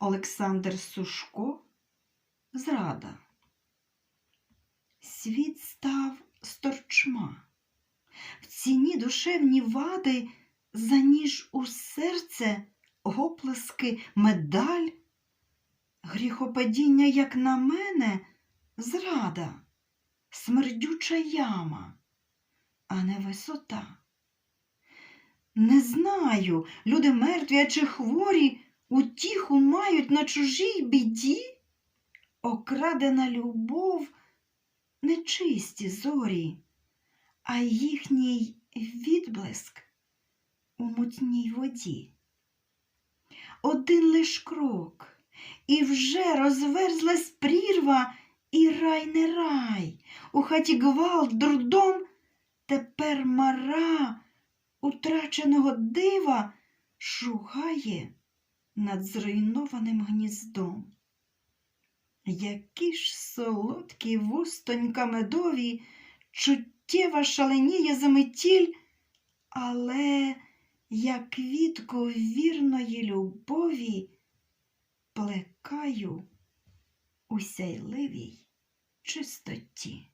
Олександр Сушко Зрада. Світ став сторчма. В ціні душевні вади, за ніж у серце оплески, медаль, гріхопадіння, як на мене, зрада, смердюча яма, а не висота. Не знаю, люди мертві а чи хворі утіху мають на чужій біді, окрадена любов, нечисті зорі, а їхній відблиск у мутній воді. Один лиш крок, і вже розверзлась прірва, і рай не рай, у хаті гвалт, дурдом, тепер мара утраченого дива шугає над зруйнованим гніздом. Які ж солодкі вустонька медові, чуттєва шаленіє заметіль, але як квітку вірної любові плекаю у сяйливій чистоті.